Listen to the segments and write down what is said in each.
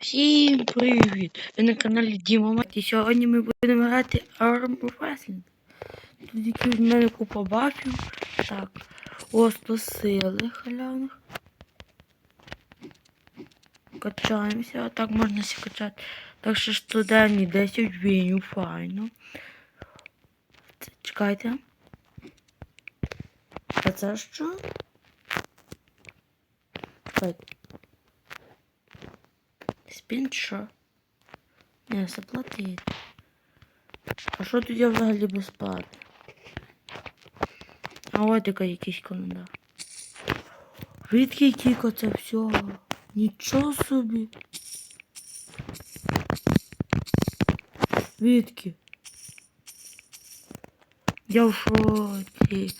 Всім привіт! Ви на каналі Діма Мат. І сьогодні ми будемо грати Arm Wrestling. Тут якісь в мене купа бафів. Так. Осто сили халявних. Качаємося, а так можна ся качати. Так що студентні 10 вінів, файно. Це, чекайте. А це що? Чекайте. Спін чи що? Не, заплатити. А що тут я взагалі безплатно? А от яка якийсь календар. Відки тільки це все. Нічого собі. Відки. Я в шоці.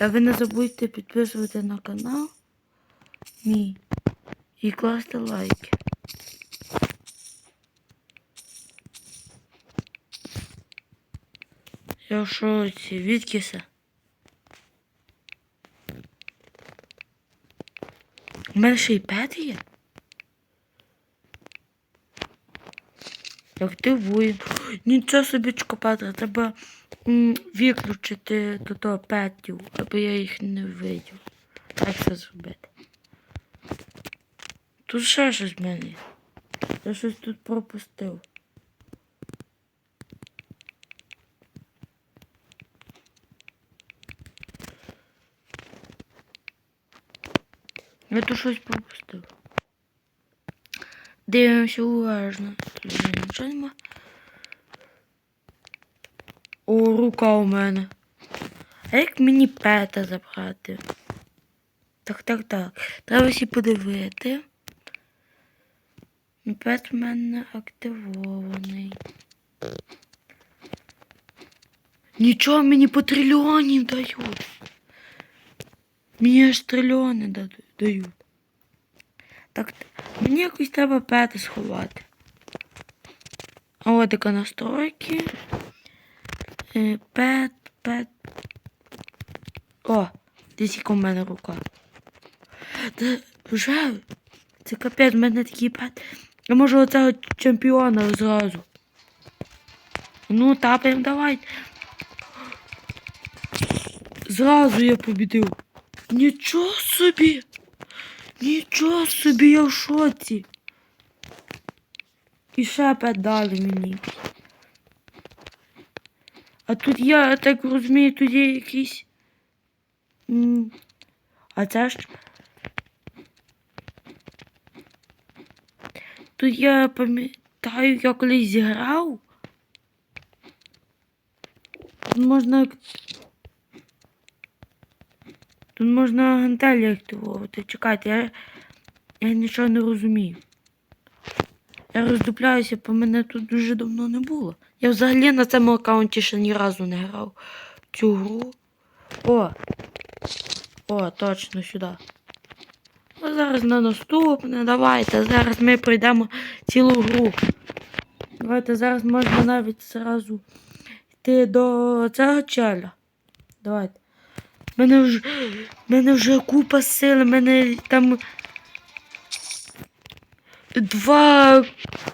А ви не забудьте підписувати на канал мій і класти лайки. Я в шоці. Відкіся. У мене ще й п'ять є. Воїн. Нічого собі чкопати, треба виключити до того п'ятів, аби я їх не видів. Як це зробити? Тут ще щось в мене. Я щось тут пропустив. Я тут щось пропустив. Дивимося уважно. Нічого нема. О, рука у мене. А як мені пета забрати? Так, так, так. Треба всі подивити. Пет в мене активований. Нічого мені по трильйонів дають. Мені аж трильйони да- дають. Так, мені якось треба пети сховати. А от така настройки. Е, Пет, пет. О, десь яка в мене рука. Та вже це капець, в мене такий пет. Я можу оцього чемпіона зразу. Ну, тапаємо, давай. Зразу я побідив. Нічого собі. Нічого собі, я в шоці. І ще п'ять дали мені. А тут я так розумію, тут є якийсь. м, А це ж. Тут я пам'ятаю, я колись зіграв. Можна. Тут можна гантелі активувати. Чекайте, я, я нічого не розумію. Я роздупляюся, бо мене тут дуже давно не було. Я взагалі на цьому аккаунті ще ні разу не грав цю гру. О! О, точно сюди. А зараз на наступне. Давайте. Зараз ми пройдемо цілу гру. Давайте зараз можна навіть зразу йти до цього челя. Давайте. Мене вже, мене вже купа сил, мене там два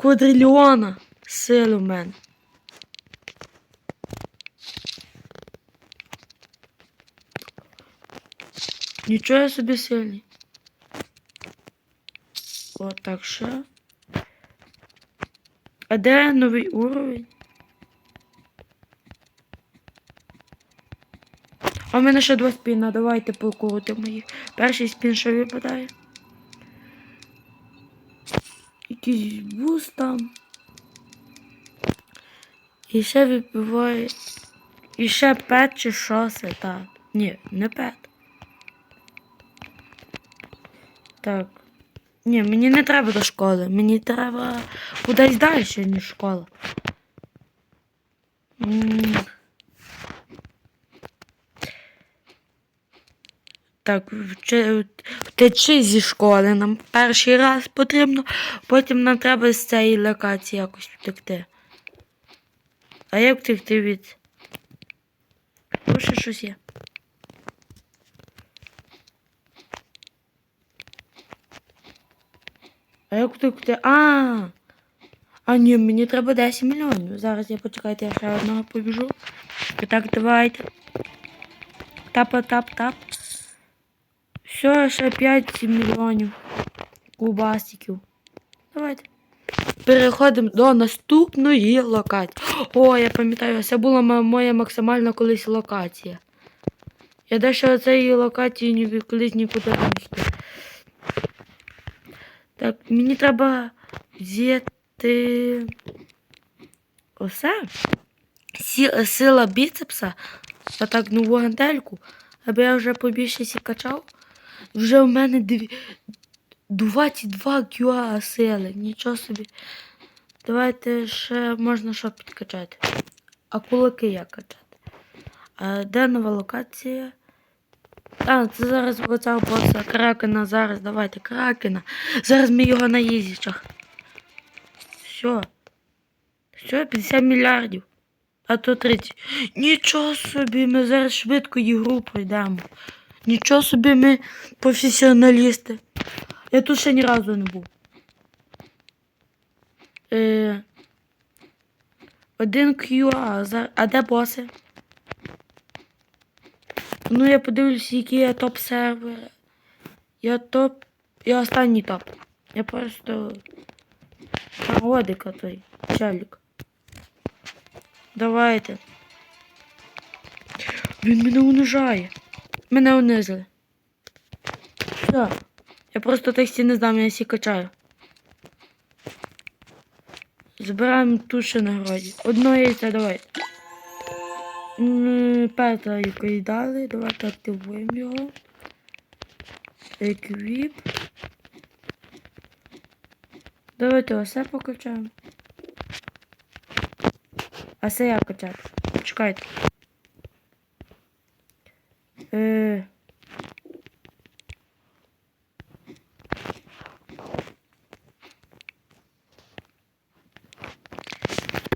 квадрильйона сил у мене. Нічого я собі сильний. О, так ще. А де новий уровень? А в мене ще два спіна, давайте покрутимо їх. Перший спін що випадає. Якийсь буст там. І ще випиває. І ще пет чи шосе, так. Ні, не пет. Так. Ні, мені не треба до школи. Мені треба кудись далі, ніж школа. М. Так, втечи зі школи нам перший раз потрібно, потім нам треба з цієї локації якось втекти. А як втекти від? Ще щось є. А як ти куди? А. А ні, мені треба 10 мільйонів. Зараз я почекайте, я ще одного побіжу. І так, давайте. Тапа, тап, тап. Все, ще 5 мільйонів кубасиків. Давайте. Переходимо до наступної локації. О, я пам'ятаю, це була моя максимальна колись локація. Я дещо цієї локації ні колись нікуди не йшли. Так, мені треба взяти оце. Сі- Сила біцепса. А так нову гантельку. Аби я вже побільше сі качав. Вже в мене дві... 22 QA сили. Нічого собі. Давайте ще можна що підкачати. А кулаки як качати? А де нова локація? А, це зараз оця боса кракена. Зараз давайте кракена. Зараз ми його на їздічах. Все. Все, 50 мільярдів. А то 30. Нічого собі, ми зараз швидко ігру пройдемо. Нічого собі ми професіоналісти. Я тут ще ні разу не був. Е, один QA. А де боси? Ну, я подивлюсь, які я топ сервери. Я топ. Я останній топ. Я просто. Родика той. Челік. Давайте. Він мене унижає. Мене унизили. Все. Я просто тексті не знаю, я сі качаю. Збираємо туші нагороді. Одно яйце, давай. Петра якої дали. Давайте активуємо його. Еквіп. Давайте осе покачаємо. А це як качати? Чекайте. Е...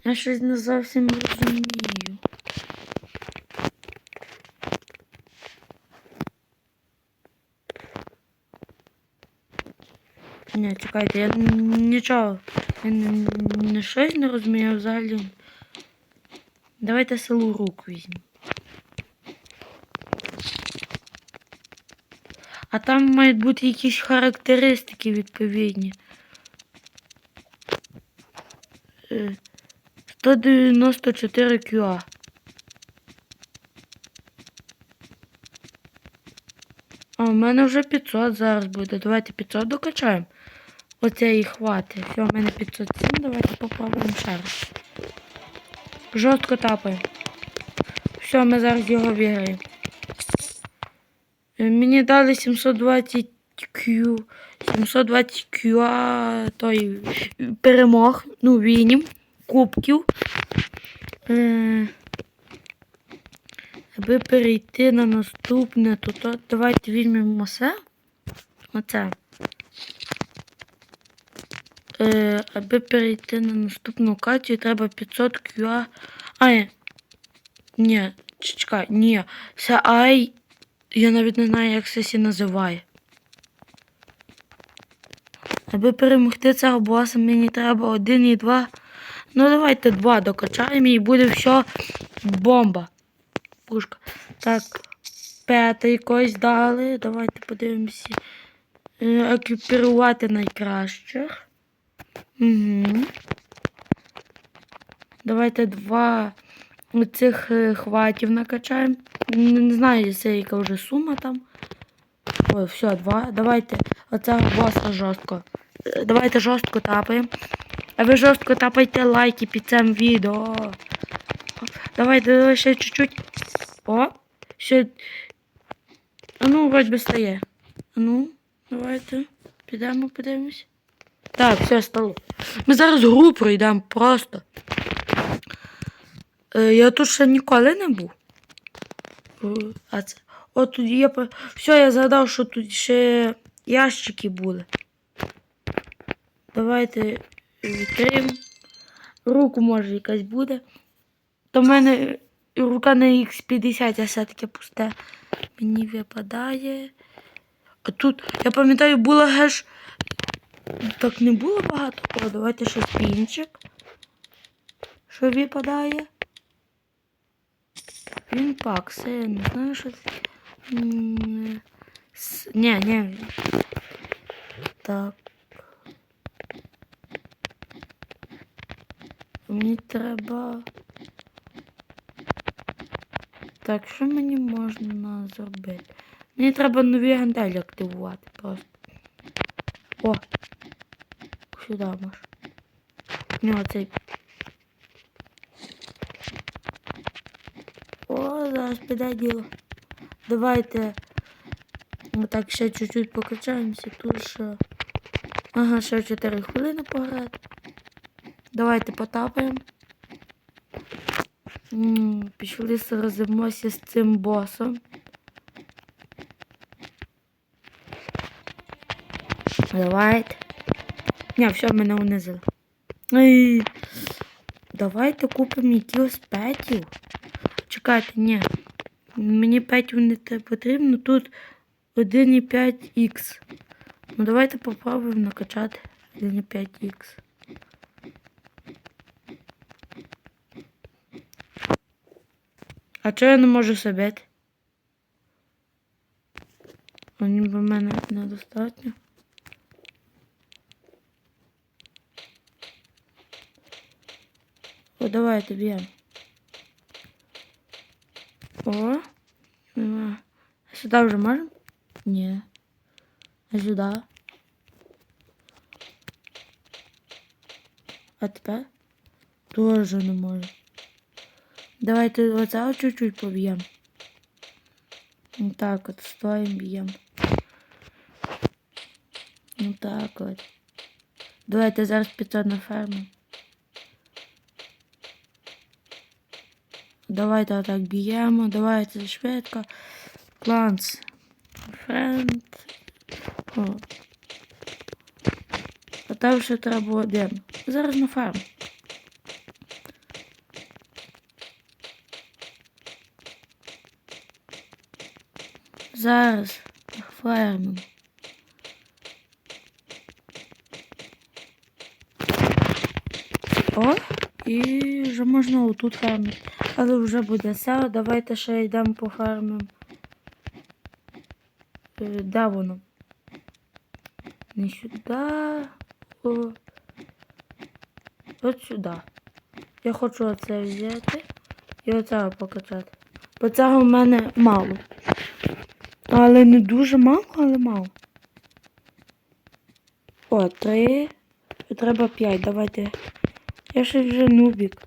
Я щось не зовсім розумію. Ні, чекайте, я н- нічого. Я не, не щось не розумію а взагалі. Давайте силу рук візьмемо. А там мають бути якісь характеристики відповідні. Е, 194 QA. А у мене вже 500 зараз буде. Давайте 500 докачаємо. Оце і хватить. Все, у мене 507. Давайте попробуємо ще раз. Жорстко тапаємо. Все, ми зараз його виграємо. Мені дали 720 Q. 720 QA той перемог. Ну, вінів, кубків. Е, аби перейти на наступне, то, то давайте візьмемо це. Оце. Е, аби перейти на наступну катю, треба 500 QA. А. Ні, чекай, ні. Це ай. Я навіть не знаю, як це сі називає. Аби перемогти цього боса, мені треба один і два. Ну, давайте два докачаємо і буде все бомба. Пушка. Так, п'ятий якось дали. Давайте подивимося. Е, Екіпірувати найкращих. Угу. Давайте два цих е, хватів накачаємо. Не, знаю, це яка вже сума там. Ой, все, два. Давайте оце боса жорстко. Е, Давайте жорстко тапаємо. А ви жорстко тапайте лайки під цим відео. Давайте давай ще чуть-чуть. О, ще. А ну, вроді би стає. А ну, давайте. Підемо, подивимось. Так, все стало. Ми зараз гру пройдемо просто. Е, я тут ще ніколи не був. А це. От тут є. Все, я згадав, що тут ще ящики були. Давайте відкриємо. Руку може якась буде. То в мене рука на X50, а все-таки пусте. Мені випадає. А тут, я пам'ятаю, була геш Так не було багато. О, давайте ще спінчик. Що випадає? Він пак, це я не знаю, що це. Так. Мені треба. Так, що мені можна зробити? Мені треба нові гантелі активувати просто. О! Сюди можеш. Ні, оцей. О, зараз піде. Давайте. Отак ще чуть-чуть покачаємося. Тут ще. Ага, ще 4 хвилини пограти. Давайте потапаємо. М, Пішли сразимося з цим босом. Давайте. Ні, все, мене унизили. Ай. Давайте купимо якихось петів. Чекайте, ні. Мені петів не те потрібно. Тут 1,5х. Ну давайте попробуємо накачати 1,5х. А чого я не можу собити? Вони в мене недостатньо. О, давайте б'ємо. О. Нема. А сюди вже можемо? Ні. А сюди? А тепер? Тоже не можу. Давайте оце от чуть-чуть поб'ємо. Ну так от, стоїмо, б'ємо. Ну так от. Давайте зараз 500 на ферму. Давайте отак б'ємо, давайте швидко. Планс. Френд. О. А там ще треба один. Зараз на ферму. Зараз ферму. О, і вже можна отут фермити. Але вже буде все. Давайте ще йдемо по фермам. Е, Де воно? Не сюди. О. От сюди. Я хочу оце взяти і оце покачати. Бо цього в мене мало. Але не дуже мало, але мало. О, три. Треба п'ять. Давайте. Я ще вже нубік.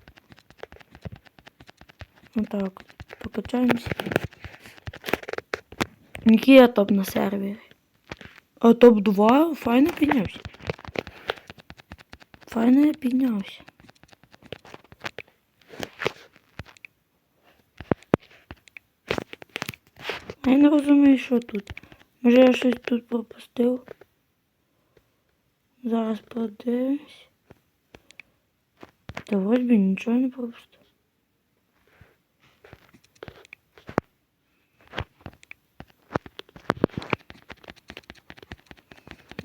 Отак. Покачаємося. Який я топ на сервері? А топ-2 файно піднявся. Файно я піднявся. Я не розумію, що тут. Може я щось тут пропустив. Зараз подивимось. Та ось би нічого не пропустив.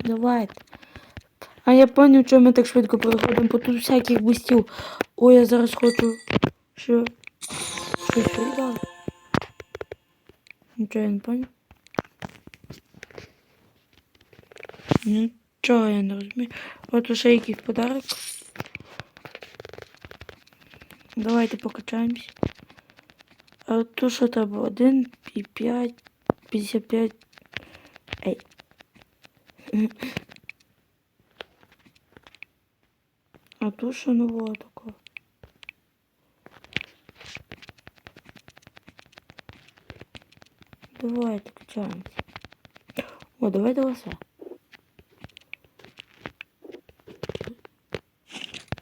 Давайте. А я поняв, чому ми так швидко проходимо, бо тут всяких бустів. Ой, я зараз хочу. Що? Що сюди? Нічого я не поняв. Нічого я не розумію. От уже якийсь подарок. Давайте покачаємось. А тут що треба? 1 і 5, 55. Ей. А тут що нового такого? Давайте качаємося. О, давайте оце.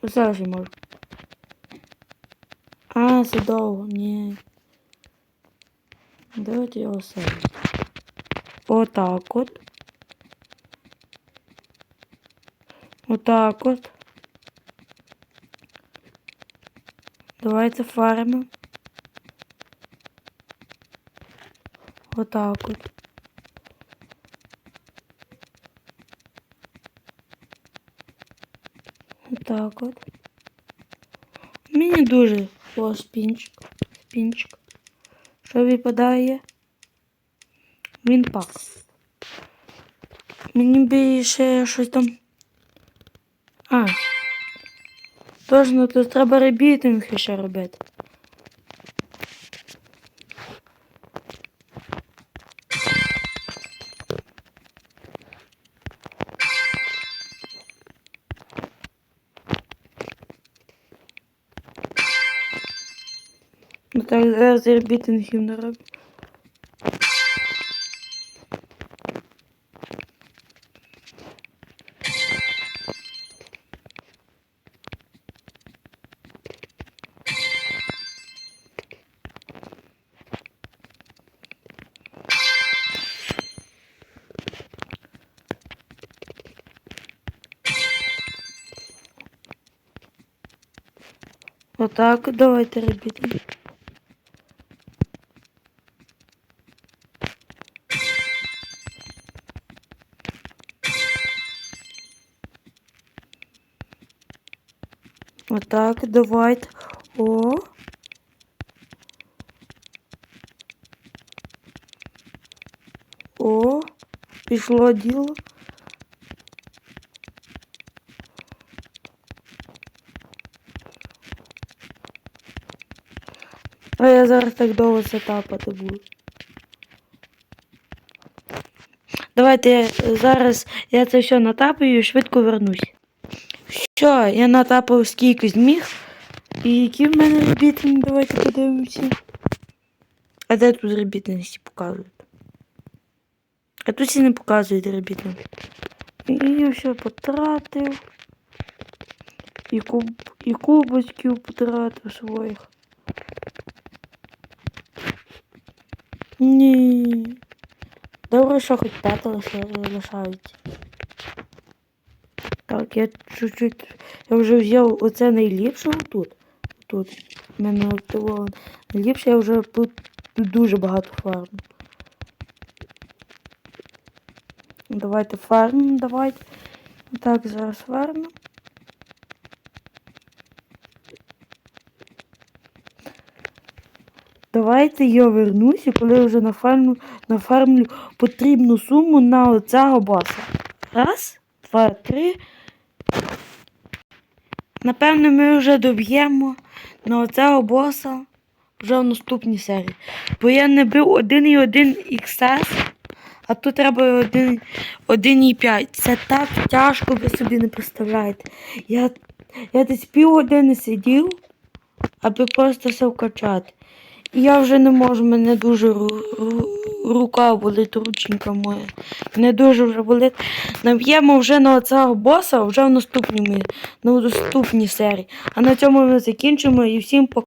Оце вже можу. А, це довго, ні. Давайте його все. Отак от. Отак от. Давайте фармимо. Отак от. Отак от. Мені дуже о, спінчик. Спінчик. Що випадає? Він пак. Мені більше щось там. Точно, тут треба ребітинг ще робити. Ну так, зараз ребітингів не роблю. Отак, давайте ребітинг. Отак, давайте. О. О, пішло діло. Зараз так довго сетапати буду. Давайте я, зараз я це все натапаю і швидко вернусь. Що, я натапав скільки зміг. І які в мене ребітинг, давайте подивимося. А де тут ребітинг показують? А тут всі не показують ребітинг. І я все потратив. І, куб, і кубочків потратив своїх. Ні. Добре, що хоч п'ята лише- лишається. Так, я чуть-чуть. Я вже взяв оце найліпше тут. Тут. У мене активовано. Найліпше я вже тут дуже багато фарм. Давайте фарм, давайте. Так, зараз фарм. Давайте я вернусь, і коли вже нафармлю, нафармлю потрібну суму на оцього боса. Раз, два, три. Напевно, ми вже доб'ємо на оцього боса вже в наступній серії. Бо я не бив 1,1 XS, а тут треба 1 1,5. Це так тяжко, ви собі не представляєте. Я, я десь півгодини сидів, аби просто все вкачати. Я вже не можу, мене дуже ру, ру, рука болить, рученька моя. Мене дуже вже болить. Наб'ємо вже на цього боса вже в наступній, на наступній серії. А на цьому ми закінчимо і всім пока.